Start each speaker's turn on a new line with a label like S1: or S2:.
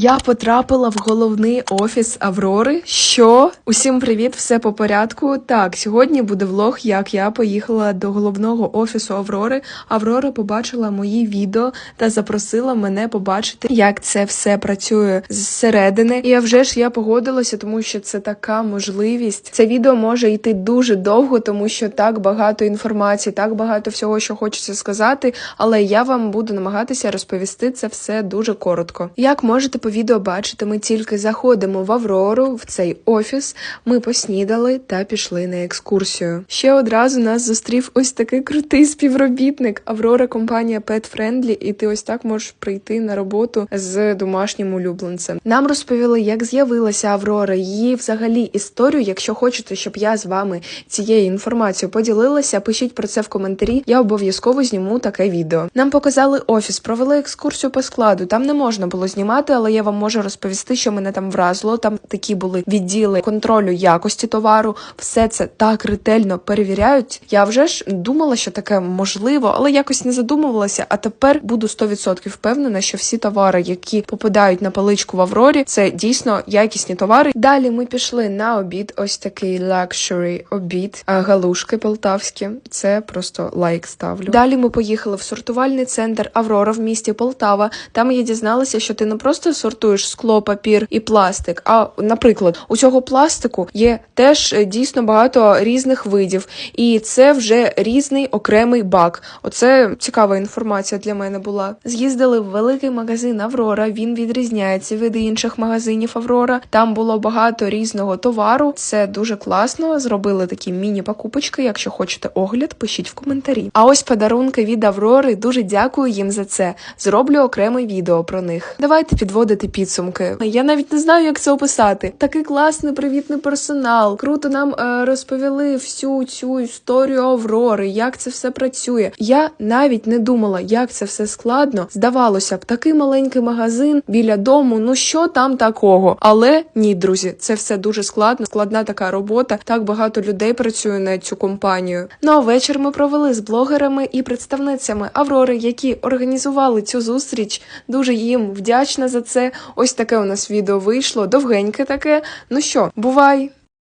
S1: Я потрапила в головний офіс Аврори. Що? Усім привіт, все по порядку. Так, сьогодні буде влог, як я поїхала до головного офісу Аврори. Аврора побачила мої відео та запросила мене побачити, як це все працює зсередини. І а вже ж я погодилася, тому що це така можливість. Це відео може йти дуже довго, тому що так багато інформації, так багато всього, що хочеться сказати. Але я вам буду намагатися розповісти це все дуже коротко. Як можете по відео бачити, ми тільки заходимо в Аврору в цей офіс. Ми поснідали та пішли на екскурсію. Ще одразу нас зустрів ось такий крутий співробітник. Аврора компанія Pet Friendly, і ти ось так можеш прийти на роботу з домашнім улюбленцем. Нам розповіли, як з'явилася Аврора, її взагалі історію. Якщо хочете, щоб я з вами цією інформацією поділилася, пишіть про це в коментарі. Я обов'язково зніму таке відео. Нам показали офіс, провели екскурсію по складу. Там не можна було знімати, але я вам можу розповісти, що мене там вразило. Там такі були відділи контролю якості товару. Все це так ретельно перевіряють. Я вже ж думала, що таке можливо, але якось не задумувалася. А тепер буду 100% впевнена, що всі товари, які попадають на паличку в Аврорі, це дійсно якісні товари. Далі ми пішли на обід. Ось такий лакшері обід, галушки полтавські. Це просто лайк ставлю. Далі ми поїхали в сортувальний центр Аврора в місті Полтава. Там я дізналася, що ти не просто сортуєш скло, папір і пластик. А, наприклад, у цього пластику є теж е, дійсно багато різних видів, і це вже різний окремий бак. Оце цікава інформація для мене була. З'їздили в великий магазин Аврора. Він відрізняється від інших магазинів Аврора. Там було багато різного товару. Це дуже класно. Зробили такі міні-покупочки. Якщо хочете огляд, пишіть в коментарі. А ось подарунки від Аврори. Дуже дякую їм за це. Зроблю окреме відео про них. Давайте підводити підсумки. Я навіть не знаю, як це описати. Такий класний привітний персонал. Круто нам е, розповіли всю цю історію Аврори, як це все працює. Я навіть не думала, як це все складно. Здавалося б, такий маленький магазин біля дому. Ну що там такого? Але ні, друзі, це все дуже складно. Складна така робота. Так багато людей працює на цю компанію. Ну а вечір ми провели з блогерами і представницями Аврори, які організували цю зустріч. Дуже їм вдячна за це. Ось таке у нас відео вийшло. Довгеньке таке. Ну що, бувай!